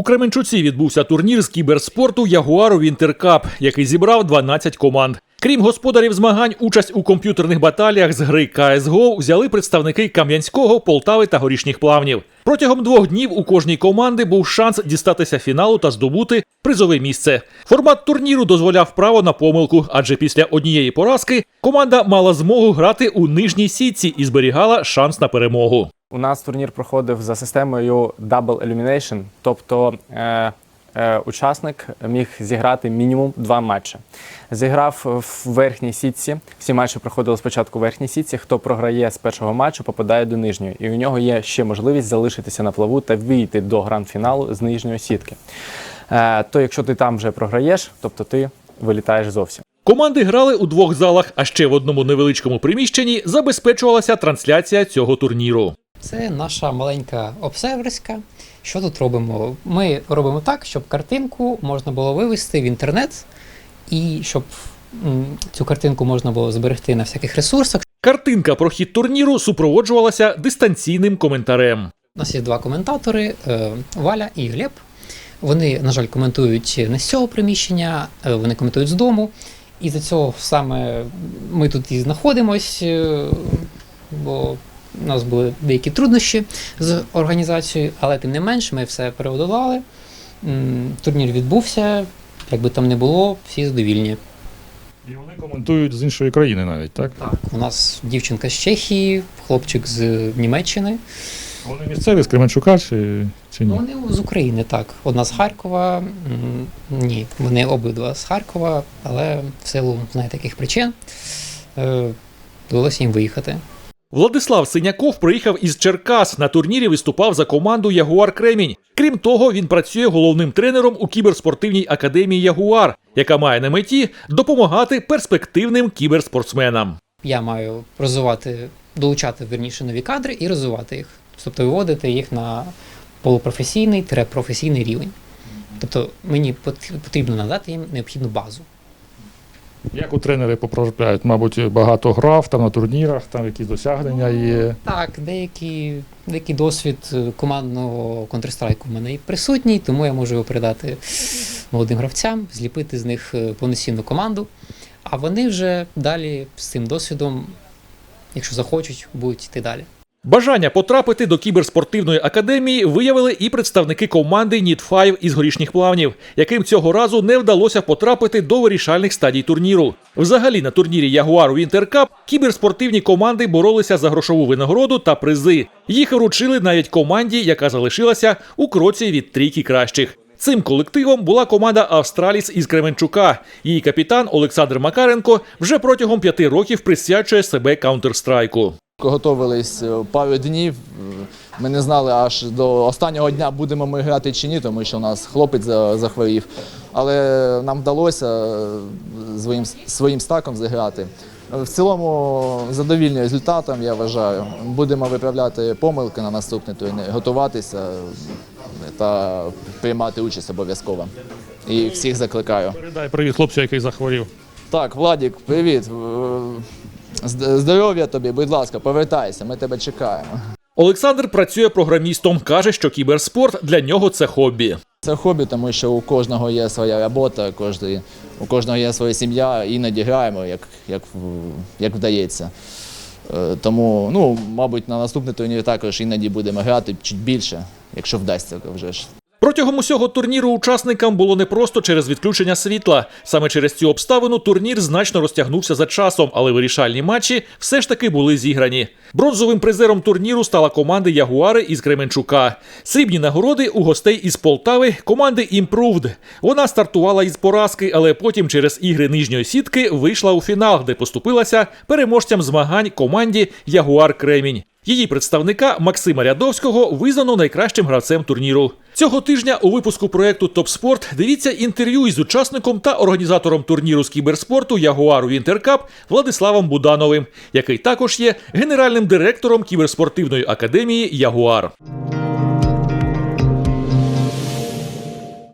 У Кременчуці відбувся турнір з кіберспорту Ягуару Вінтеркап, який зібрав 12 команд. Крім господарів змагань, участь у комп'ютерних баталіях з гри CSGO взяли представники Кам'янського, Полтави та Горішніх плавнів. Протягом двох днів у кожній команди був шанс дістатися фіналу та здобути призове місце. Формат турніру дозволяв право на помилку, адже після однієї поразки команда мала змогу грати у нижній сітці і зберігала шанс на перемогу. У нас турнір проходив за системою Double Elimination, тобто е, е, учасник міг зіграти мінімум два матчі. Зіграв в верхній сітці. Всі матчі проходили спочатку в верхній сітці. Хто програє з першого матчу, попадає до нижньої. І у нього є ще можливість залишитися на плаву та вийти до гранд-фіналу з нижньої сітки. Е, то якщо ти там вже програєш, тобто ти вилітаєш зовсім. Команди грали у двох залах, а ще в одному невеличкому приміщенні забезпечувалася трансляція цього турніру. Це наша маленька обсерверська. Що тут робимо? Ми робимо так, щоб картинку можна було вивести в інтернет, і щоб цю картинку можна було зберегти на всяких ресурсах. Картинка про хід турніру супроводжувалася дистанційним коментарем. У нас є два коментатори: е, Валя і Глеб. Вони, на жаль, коментують не з цього приміщення, е, вони коментують з дому. І за цього саме ми тут і знаходимось, е, бо у нас були деякі труднощі з організацією, але тим не менш ми все переодолали. Турнір відбувся, як би там не було, всі задовільні. І вони коментують з іншої країни навіть, так? Так, у нас дівчинка з Чехії, хлопчик з Німеччини. Вони місцеві з Кременчука чи, чи ні? Вони з України, так. Одна з Харкова. Ні, вони обидва з Харкова, але в силу знаєте, яких причин е, довелося їм виїхати. Владислав Синяков приїхав із Черкас. На турнірі виступав за команду Ягуар Кремінь. Крім того, він працює головним тренером у кіберспортивній академії Ягуар, яка має на меті допомагати перспективним кіберспортсменам. Я маю розвивати, долучати верніше нові кадри і розвивати їх, тобто виводити їх на полупрофесійний професійний рівень. Тобто мені пот- потрібно надати їм необхідну базу. Як у тренери поправляють, мабуть, багато грав там на турнірах, там якісь досягнення є. Так, деякий, деякий досвід е, командного Counter-Strike у мене присутній, тому я можу його передати молодим гравцям, зліпити з них е, повноцінну команду. А вони вже далі з цим досвідом, якщо захочуть, будуть йти далі. Бажання потрапити до кіберспортивної академії виявили і представники команди Need 5 із горішніх плавнів, яким цього разу не вдалося потрапити до вирішальних стадій турніру. Взагалі на турнірі Ягуар Winter Cup кіберспортивні команди боролися за грошову винагороду та призи. Їх вручили навіть команді, яка залишилася у кроці від трійки кращих. Цим колективом була команда Австраліс із Кременчука. Її капітан Олександр Макаренко вже протягом п'яти років присвячує себе Counter-Strike. Готовились е, пару днів. Ми не знали аж до останнього дня, будемо ми грати чи ні, тому що у нас хлопець захворів. Але нам вдалося е, своїм, своїм стаком зіграти. В цілому задовільні результатом, я вважаю. Будемо виправляти помилки на наступний турнір, готуватися е, та приймати участь обов'язково. І всіх закликаю. Передай привіт хлопцю, який захворів. Так, Владік, привіт. Зд- Здоров'я тобі, будь ласка, повертайся, ми тебе чекаємо. Олександр працює програмістом. каже, що кіберспорт для нього це хобі. Це хобі, тому що у кожного є своя робота, кожний, у кожного є своя сім'я, іноді граємо, як, як, як вдається. Е, Тому, ну, мабуть, на наступний турнір також іноді будемо грати чуть більше, якщо вдасться вже ж. Протягом усього турніру учасникам було непросто через відключення світла. Саме через цю обставину турнір значно розтягнувся за часом, але вирішальні матчі все ж таки були зіграні. Бронзовим призером турніру стала команда Ягуари із Кременчука. Срібні нагороди у гостей із Полтави команди Improved. Вона стартувала із поразки, але потім через ігри нижньої сітки вийшла у фінал, де поступилася переможцям змагань команді Ягуар Кремінь. Її представника Максима Рядовського визнано найкращим гравцем турніру. Цього тижня у випуску проекту Топспорт дивіться інтерв'ю із учасником та організатором турніру з кіберспорту Ягуару Вінтеркап Владиславом Будановим, який також є генеральним директором кіберспортивної академії Ягуар.